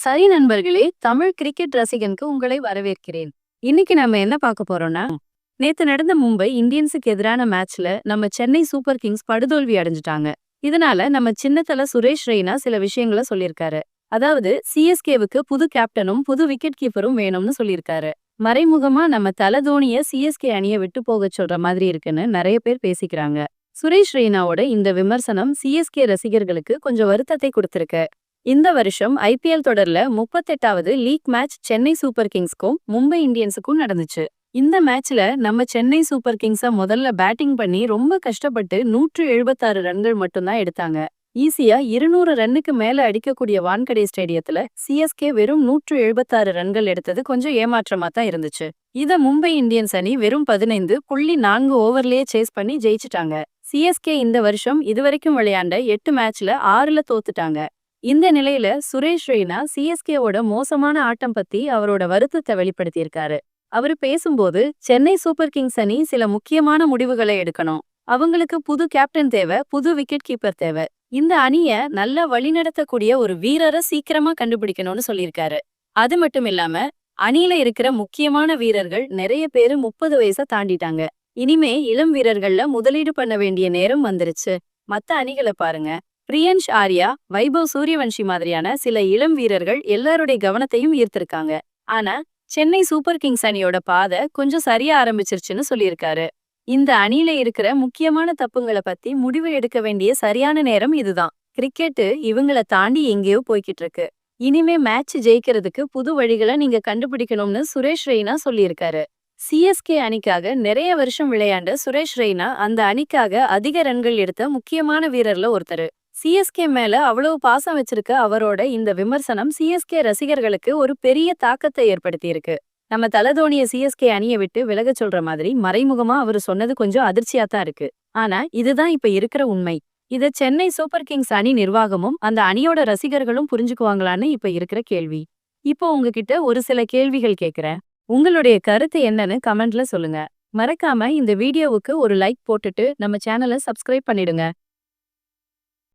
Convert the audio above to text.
சரி நண்பர்களே தமிழ் கிரிக்கெட் ரசிகனுக்கு உங்களை வரவேற்கிறேன். இன்னைக்கு நம்ம என்ன பார்க்க போறோம்னா நேத்து நடந்த மும்பை இந்தியன்ஸுக்கு எதிரான மேட்ச்ல நம்ம சென்னை சூப்பர் கிங்ஸ் படுதோல்வி அடைஞ்சிட்டாங்க. இதனால நம்ம சின்னத்தல சுரேஷ் ரெய்னா சில விஷயங்களை சொல்லியிருக்காரு. அதாவது சிஎஸ்கேவுக்கு புது கேப்டனும் புது விக்கெட் கீப்பரும் வேணும்னு சொல்லியிருக்காரு. மறைமுகமா நம்ம தல தோனிய சிஎஸ்கே அணிய விட்டு போக சொல்ற மாதிரி இருக்குன்னு நிறைய பேர் பேசிக்கிறாங்க. சுரேஷ் ரெய்னாவோட இந்த விமர்சனம் சிஎஸ்கே ரசிகர்களுக்கு கொஞ்சம் வருத்தத்தை கொடுத்திருக்கு. இந்த வருஷம் ஐபிஎல் தொடர்ல முப்பத்தெட்டாவது லீக் மேட்ச் சென்னை சூப்பர் கிங்ஸ்க்கும் மும்பை இந்தியன்ஸுக்கும் நடந்துச்சு. இந்த மேட்ச்ல நம்ம சென்னை சூப்பர் கிங்ஸ முதல்ல பேட்டிங் பண்ணி ரொம்ப கஷ்டப்பட்டு நூற்று எழுபத்தாறு ரன்கள் மட்டும்தான் எடுத்தாங்க. ஈஸியா இருநூறு ரன்னுக்கு மேல அடிக்கக்கூடிய வான்கடை ஸ்டேடியத்துல சிஎஸ்கே வெறும் நூற்று எழுபத்தாறு ரன்கள் எடுத்தது கொஞ்சம் ஏமாற்றமா தான் இருந்துச்சு. இத மும்பை இந்தியன்ஸ் அணி வெறும் பதினைந்து புள்ளி நான்கு ஓவர்லயே சேஸ் பண்ணி ஜெயிச்சிட்டாங்க. சிஎஸ்கே இந்த வருஷம் இதுவரைக்கும் விளையாண்ட எட்டு மேட்ச்ல ஆறுல தோத்துட்டாங்க. இந்த நிலையில சுரேஷ் ரெய்னா சிஎஸ்கேவோட மோசமான ஆட்டம் பத்தி அவரோட வருத்தத்தை வெளிப்படுத்தியிருக்காரு. அவரு பேசும்போது சென்னை சூப்பர் கிங்ஸ் அணி சில முக்கியமான முடிவுகளை எடுக்கணும். அவங்களுக்கு புது கேப்டன் தேவை புது விக்கெட் கீப்பர் தேவை. இந்த அணிய நல்லா வழிநடத்தக்கூடிய ஒரு வீரரை சீக்கிரமா கண்டுபிடிக்கணும்னு சொல்லியிருக்காரு. அது மட்டும் இல்லாம அணியில இருக்கிற முக்கியமான வீரர்கள் நிறைய பேரு முப்பது வயசை தாண்டிட்டாங்க. இனிமே இளம் வீரர்கள்ல முதலீடு பண்ண வேண்டிய நேரம் வந்துருச்சு. மத்த அணிகளை பாருங்க. பிரியன்ஷ் ஆர்யா வைபவ் சூரியவன்ஷி மாதிரியான சில இளம் வீரர்கள் எல்லாருடைய கவனத்தையும் ஈர்த்திருக்காங்க. ஆனா சென்னை சூப்பர் கிங்ஸ் அணியோட பாதை கொஞ்சம் சரியா ஆரம்பிச்சிருச்சுன்னு சொல்லியிருக்காரு. இந்த அணியில இருக்கிற முக்கியமான தப்புங்களை பத்தி முடிவு எடுக்க வேண்டிய சரியான நேரம் இதுதான். கிரிக்கெட்டு இவங்கள தாண்டி எங்கேயோ போய்கிட்டு இருக்கு. இனிமே மேட்ச் ஜெயிக்கிறதுக்கு புது வழிகளை நீங்க கண்டுபிடிக்கணும்னு சுரேஷ் ரெய்னா சொல்லியிருக்காரு. சிஎஸ்கே அணிக்காக நிறைய வருஷம் விளையாண்ட சுரேஷ் ரெய்னா அந்த அணிக்காக அதிக ரன்கள் எடுத்த முக்கியமான வீரர்ல ஒருத்தர். சிஎஸ்கே மேல அவ்வளவு பாசம் வச்சிருக்க அவரோட இந்த விமர்சனம் சிஎஸ்கே ரசிகர்களுக்கு ஒரு பெரிய தாக்கத்தை ஏற்படுத்தியிருக்கு. நம்ம தலதோனிய சிஎஸ்கே அணியை விட்டு விலகச் சொல்ற மாதிரி மறைமுகமா அவர் சொன்னது கொஞ்சம் அதிர்ச்சியா தான் இருக்கு. ஆனா இதுதான் இப்ப இருக்கிற உண்மை. இத சென்னை சூப்பர் கிங்ஸ் அணி நிர்வாகமும் அந்த அணியோட ரசிகர்களும் புரிஞ்சுக்குவாங்களான்னு இப்ப இருக்கிற கேள்வி. இப்போ உங்ககிட்ட ஒரு சில கேள்விகள் கேட்கிறேன் உங்களுடைய கருத்து என்னன்னு கமெண்ட்ல சொல்லுங்க. மறக்காம இந்த வீடியோவுக்கு ஒரு லைக் போட்டுட்டு நம்ம சேனலை சப்ஸ்கிரைப் பண்ணிடுங்க.